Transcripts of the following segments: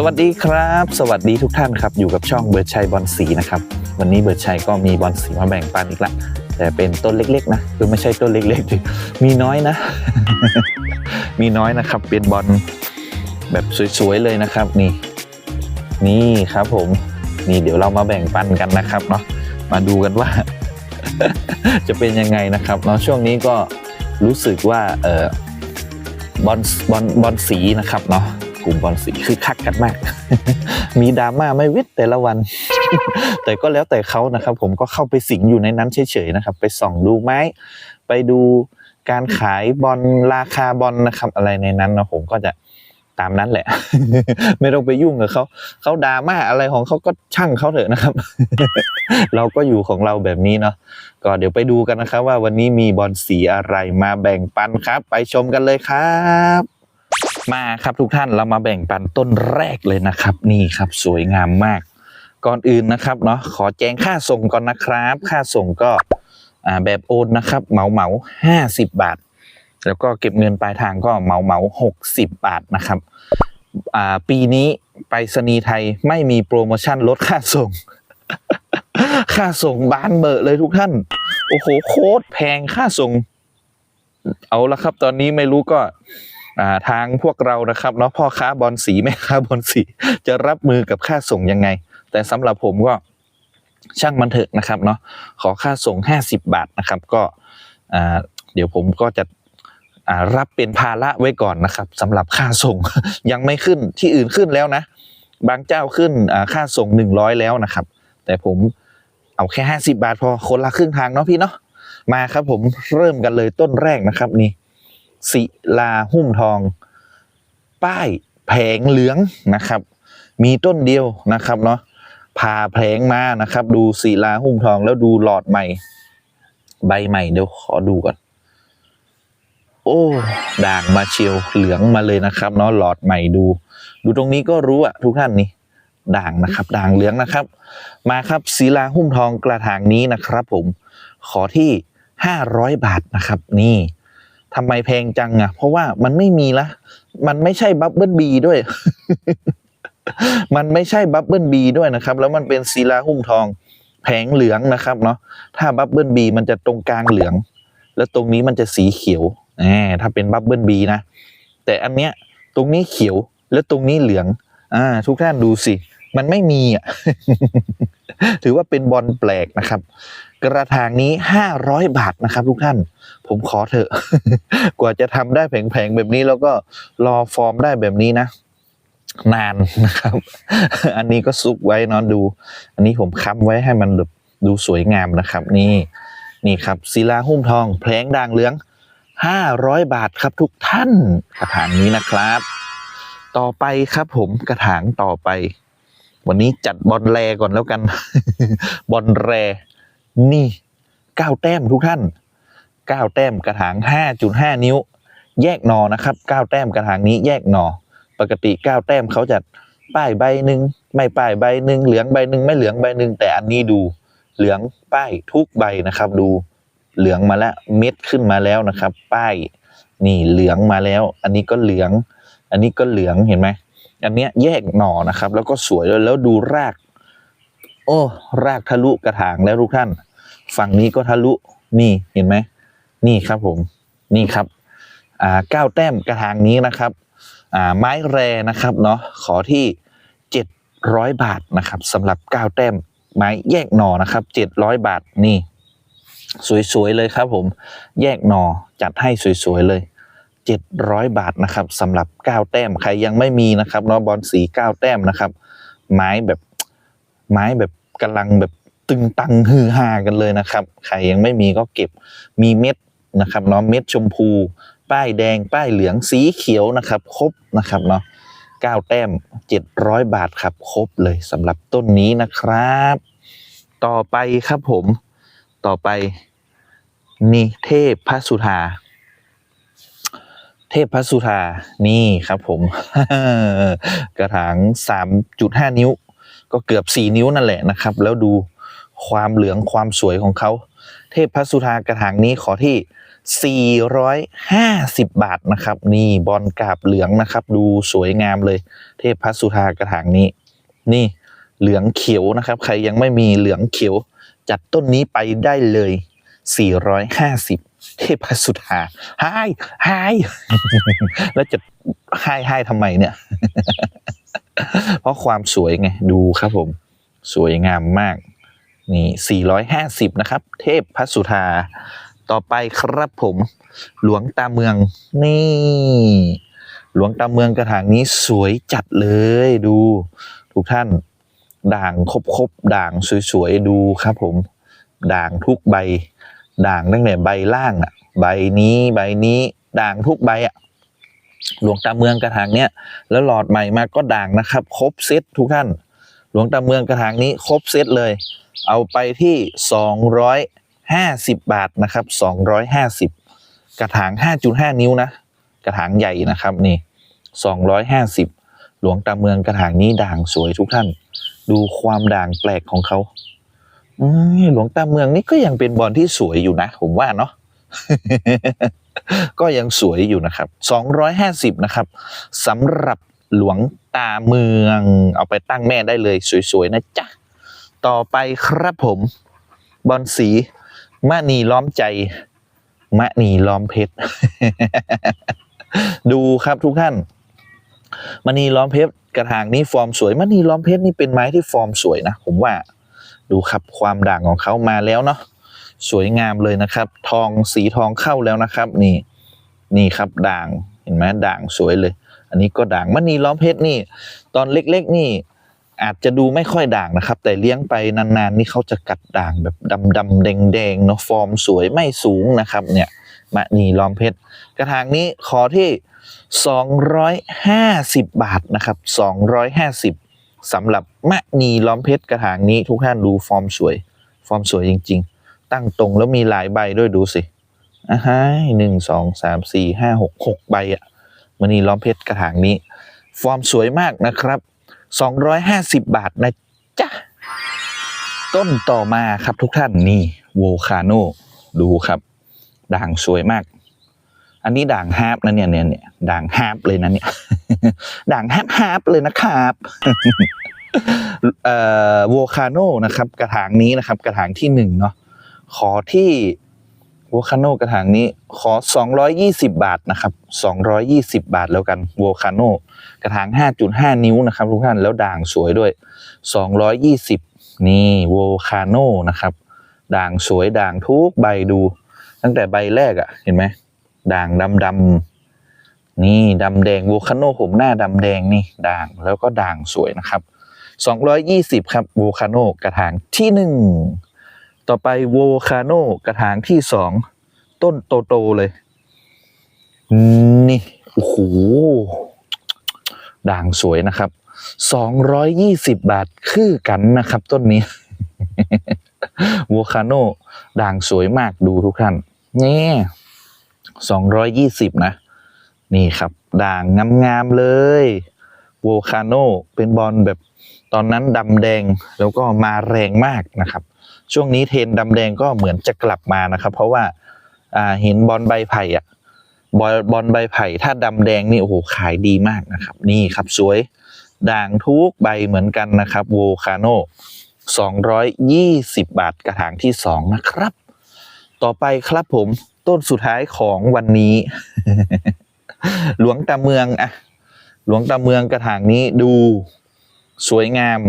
สวัสดีครับ สวัสดีทุกท่านครับ อยู่กับช่องเบิร์ดชัยบอลสีนะครับ วันนี้เบิร์ดชัยก็มีบอลสีมาแบ่งปันอีกละ แต่เป็นต้นเล็กๆ นะคือไม่ใช่ต้นเล็กๆ มีน้อยนะ มีน้อยนะครับ เป็นบอลแบบสวยๆเลยนะครับ นี่ นี่ครับผม นี่เดี๋ยวเรามาแบ่งปันกันนะครับเนาะ มาดูกันว่า จะเป็นยังไงนะครับเนาะช่วงนี้ก็รู้สึกว่าเออบอลบอลบอลสีนะครับเนาะ ลุ่มบอลสีคือคักกันมาก มีดราม่าไม่วิดแต่ละวัน แต่ก็แล้วแต่เขานะครับ ผมก็เข้าไปสิงอยู่ในนั้นเฉยๆนะครับ ไปส่องดูไม้ ไปดูการขายบอลราคาบอลนะครับอะไรในนั้นนะผมก็จะตามนั้นแหละ ไม่ต้องไปยุ่งกับเขาเขาดราม่าอะไรของเขาก็ช่างเขาเถอะนะครับ เราก็อยู่ของเราแบบนี้เนาะก็เดี๋ยวไปดูกันนะครับ ว่าวันนี้มีบอลสีอะไรมาแบ่งปันครับ ไปชมกันเลยครับ มาครับทุกท่านเรามาแบ่งปันต้นแรกเลยนะครับ นี่ครับสวยงามมาก ก่อนอื่นนะครับเนาะขอแจ้งค่าส่งก่อนนะครับ ค่าส่งก็แบบโอนนะครับเหมาเหมาห้าสิบบาท แล้วก็เก็บเงินปลายทางก็เหมาเหมาหกสิบบาทนะครับปีนี้ไปรษณีย์ไทยไม่มีโปรโมชั่นลดค่าส่ง ค่าส่งบานเบอะเลยทุกท่าน โอ้โหโคตรแพงค่าส่ง เอาละครับ ตอนนี้ไม่รู้ก็ ทางพวกเรานะครับเนาะพ่อค้าบอลสีแม่ค้าบอลสีจะรับมือกับค่าส่งยังไง แต่สำหรับผมก็ช่างมันเถอะนะครับเนาะขอค่าส่ง 50 บาทนะครับ ก็เดี๋ยวผมก็จะรับเป็นภาระไว้ก่อนนะครับสำหรับค่าส่งยังไม่ขึ้นที่อื่นขึ้นแล้วนะ บางเจ้าขึ้นอ่าค่าส่ง 100 แล้วนะครับ แต่ผมเอาแค่ 50 บาทพอคนละครึ่งทางเนาะพี่เนาะมาครับผมเริ่มกันเลยต้นแรกนะครับนี่ ศิลาหุ้มทอง ป้ายแผงเหลืองนะครับ มีต้นเดียวนะครับเนาะผ่าแผงมานะครับ ดูศิลาหุ้มทองแล้วดูหลอดใหม่ ใบใหม่เดี๋ยวขอดูก่อน โอ้ ด่างมาเชียวเหลืองมาเลยนะครับเนาะหลอดใหม่ดู ดูตรงนี้ก็รู้อะทุกท่านนี่ด่างนะครับ ด่างเหลืองนะครับ มาครับศิลาหุ้มทองกระถางนี้นะครับ ผมขอที่ห้าร้อยบาทนะครับ นี่ ทำไมแพงจังอะ เพราะว่ามันไม่มีละ มันไม่ใช่บับเบิลบีด้วย มันไม่ใช่บับเบิลบีด้วยนะครับ แล้วมันเป็นศิลาหุ้มทอง แผงเหลืองนะครับเนาะ ถ้าบับเบิลบีมันจะตรงกลางเหลือง แล้วตรงนี้มันจะสีเขียวแหมถ้าเป็นบับเบิลบีนะ แต่อันเนี้ยตรงนี้เขียวแล้วตรงนี้เหลือง อ่า ทุกท่านดูสิ มันไม่มีอะ ถือว่าเป็นบอลแปลกนะครับ กระถางนี้ห้าร้อยบาทนะครับ ทุกท่าน ผมขอเถอะ กว่าจะทำได้แผงๆแบบนี้แล้วก็รอฟอร์มได้แบบนี้นะ นานนะครับ อันนี้ก็ซุกไว้นอนดู อันนี้ผมค้ำไว้ให้มันแบบดูสวยงามนะครับ นี่นี่ครับศิลาหุ้มทองแผลงด่างเหลืองห้าร้อยบาทครับทุกท่านกระถางนี้นะครับ ต่อไปครับผมกระถางต่อไป วันนี้จัดบอลแรก่อนแล้วกัน บอลแร นี่เก้าแต้มทุกท่านเก้าแต้มกระถางห้าจุดห้านิ้ว แยกหนอนะครับเก้าแต้มกระถางนี้แยกหนอ ปกติเก้าแต้มเขาจะป้ายใบหนึ่งไม่ป้ายใบหนึ่งเหลืองใบหนึ่งไม่เหลืองใบหนึ่งแต่อันนี้ดูเหลืองป้ายทุกใบนะครับ ดูเหลืองมาแล้วเม็ดขึ้นมาแล้วนะครับ ป้ายนี่เหลืองมาแล้ว อันนี้ก็เหลือง อันนี้ก็เหลืองเห็นไหม อันเนี้ยแยกหน่อนะครับ แล้วก็สวยเลยแล้วดูราก โอ้รากทะลุกระถางแล้วทุกท่าน ฝั่งนี้ก็ทะลุนี่เห็นไหมนี่ครับผมนี่ครับอ่าเก้าแต้มกระถางนี้นะครับอ่าไม้แรนะครับเนาะขอที่เจ็ดร้อยบาทนะครับสำหรับเก้าแต้มไม้แยกหน่อนะครับเจ็ดร้อยบาทนี่ สวยๆเลยครับผม แยกหน่อจัดให้สวยๆเลย เจ็ดร้อยบาทนะครับสำหรับเก้าแต้มใครยังไม่มีนะครับเนาะบอลสีเก้าแต้มนะครับ ไม้แบบไม้แบบกำลังแบบตึงตังฮือฮากันเลยนะครับ ใครยังไม่มีก็เก็บมีเม็ดนะครับเนาะเม็ดชมพู ป้ายแดง ป้ายเหลืองสีเขียวนะครับ ครบนะครับเนาะเก้าแต้มเจ็ดร้อยบาทครับ ครบเลยสำหรับต้นนี้นะครับ ต่อไปครับผม ต่อไปนี่เทพพระสุธา เทพพระสุธานี่ครับผม กระถางสามจุดห้านิ้ว ก็เกือบสี่นิ้วนั่นแหละนะครับ แล้วดูความเหลืองความสวยของเขา เทพพระสุธากระถางนี้ขอที่ 450 บาทนะครับ นี่บอลกาบเหลืองนะครับ ดูสวยงามเลย เทพพัสุธากระถางนี้ นี่เหลืองเขียวนะครับ ใครยังไม่มีเหลืองเขียว จัดต้นนี้ไปได้เลย 450 เทพสุธาไฮไฮแล้วจะไฮไฮทำไมเนี่ย เพราะความสวยไง ดูครับผม สวยงามมาก นี่ 450 นะครับ เทพพัสสุธา ต่อไปครับผม หลวงตาเมือง นี่ หลวงตาเมืองกระถางนี้สวยจัดเลยดู ทุกท่าน ด่างครบๆด่างสวยๆ ดูครับผม ด่างทุกใบ ด่างตั้งแต่ใบล่างอะ ใบนี้ใบนี้ด่างทุกใบอะหลวงตาเมืองกระถางเนี้ยแล้วหลอดใหม่มาก็ด่างนะครับ ครบเซตทุกท่าน หลวงตาเมืองกระถางนี้ครบเซตเลย เอาไปที่ 250 บาทนะครับ 250 กระถาง 5.5 นิ้วนะ กระถางใหญ่นะครับนี่ 250 หลวงตาเมืองกระถางนี้ด่างสวยทุกท่าน ดูความด่างแปลกของเขา หลวงตาเมืองนี่ก็ยังเป็นบอลที่สวยอยู่นะ ผมว่าเนาะก็ยังสวยอยู่นะครับ 250 นะครับสำหรับหลวงตาเมือง เอาไปตั้งแม่ได้เลย สวยๆนะจ๊ะ ต่อไปครับผมบอลสีมะนีล้อมใจ มะนีล้อมเพชร ดูครับทุกท่านมณีล้อมเพชรกระถางนี้ฟอร์มสวยมณีล้อมเพชรนี่เป็นไม้ที่ฟอร์มสวยนะ ผมว่า ดูครับความด่างของเขามาแล้วเนาะสวยงามเลยนะครับ ทองสีทองเข้าแล้วนะครับ นี่นี่ครับด่างเห็นไหมด่างสวยเลย อันนี้ก็ด่างมณีล้อมเพชรนี่ ตอนเล็กๆ นี่อาจจะดูไม่ค่อยด่างนะครับ แต่เลี้ยงไปนานๆ นี่เขาจะกัดด่างแบบดำๆแดงๆเนาะฟอร์มสวยไม่สูงนะครับ เนี่ยมณีล้อมเพชรกระถางนี้ขอที่ 250 บาทนะครับ 250 สำหรับมะนีล้อมเพชรกระถางนี้ทุกท่านดูฟอร์มสวย ฟอร์มสวยจริง ๆ ตั้งตรงแล้วมีหลายใบด้วยดูสิอะฮะหนึ่งสองสามสี่ห้าหกหกใบอะมณีล้อมเพชรกระถางนี้ ฟอร์มสวยมากนะครับ250บาทนะจ๊ะต้นต่อมาครับทุกท่านนี่โวคาโนดูครับ ด่างสวยมาก อันนี้ด่างฮาร์ปนะเนี่ยเนี่ยเนี่ยด่างฮาร์ปเลยนะเนี่ยด่างฮาร์ปฮาร์ปเลยนะครับเอ่อโวคาโนนะครับ กระถางนี้นะครับ กระถางที่หนึ่งเนาะขอที่โวคาโนกระถางนี้ขอ 220 บาทนะครับ 220 บาทแล้วกันโวคาโนกระถาง 5.5 นิ้วนะครับทุกท่านแล้วด่างสวยด้วย 220 นี่โวคาโนนะครับ ด่างสวยด่างทุกใบดู ตั้งแต่ใบแรกอะ่ะเห็นไหม ด่างดำดำนี่ดำแดงโวคาโนผมหน้าดำแดงนี่ด่างแล้วก็ด่างสวยนะครับ 220 ครับโวคาโนกระถางที่หนึ่งต่อไปโวคาโนกระถางที่สองต้นโตๆเลย นี่โอ้โหด่างสวยนะครับ 220 บาทคือกันนะครับ ต้นนี้โวคาโนด่างสวยมากดูทุกท่านนี่ สองร้อยยี่สิบนะ นี่ครับ ด่างงามๆเลยโวคาโนเป็นบอลแบบตอนนั้นดำแดงแล้วก็มาแรงมากนะครับ ช่วงนี้เทนดำแดงก็เหมือนจะกลับมานะครับ เพราะว่าอ่าเห็นบอลใบไผ่อะบอลบอลใบไผ่ถ้าดำแดงนี่โอ้โหขายดีมากนะครับ นี่ครับสวยด่างทุกใบเหมือนกันนะครับโวคาโน220 บาทกระถางที่ 2 นะครับ ต่อไปครับผม ต้นสุดท้ายของวันนี้ หลวงตาเมืองอะหลวงตาเมืองกระถางนี้ดูสวยงาม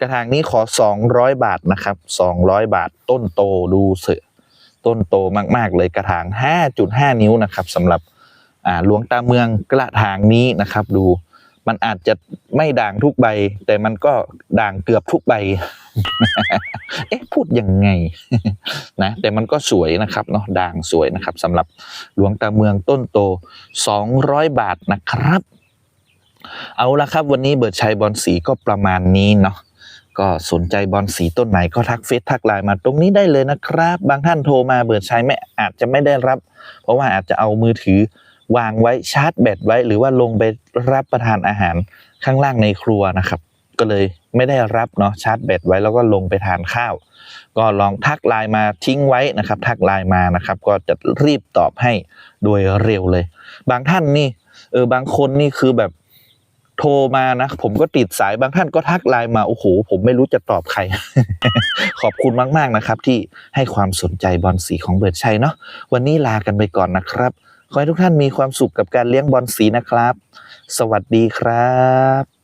กระถางนี้ขอ 200 บาทนะครับ 200 บาทต้นโตดูเสือต้นโตมากๆ เลยกระถาง 5.5 นิ้วนะครับสำหรับหลวงตาเมืองกระถางนี้นะครับ ดู มันอาจจะไม่ด่างทุกใบ แต่มันก็ด่างเกือบทุกใบ เอ๊ะพูดยังไงนะแต่มันก็สวยนะครับเนาะด่างสวยนะครับสำหรับหลวงตาเมืองต้นโต 200 บาทนะครับ เอาละครับ วันนี้เบิร์ดชัยบอลสีก็ประมาณนี้เนาะก็สนใจบอลสีต้นไหนก็ทักเฟซทักไลน์มาตรงนี้ได้เลยนะครับ บางท่านโทรมาเบิร์ดชัยไม่อาจจะไม่ได้รับ เพราะว่าอาจจะเอามือถือวางไว้ชาร์จแบตไว้ หรือว่าลงไปรับประทานอาหารข้างล่างในครัวนะครับ ก็เลย ไม่ได้รับเนาะชาร์จแบตไว้แล้วก็ลงไปทานข้าว ก็ลองทักไลน์มาทิ้งไว้นะครับ ทักไลน์มานะครับ ก็จะรีบตอบให้โดยเร็วเลย บางท่านนี่เออบางคนนี่คือแบบโทรมานะผมก็ติดสายบางท่านก็ทักไลน์มาโอ้โหผมไม่รู้จะตอบใคร ขอบคุณมากๆนะครับ ที่ให้ความสนใจบอลสีของเบิร์ดชัยเนาะวันนี้ลากันไปก่อนนะครับ ขอให้ทุกท่านมีความสุขกับการเลี้ยงบอลสีนะครับ สวัสดีครับ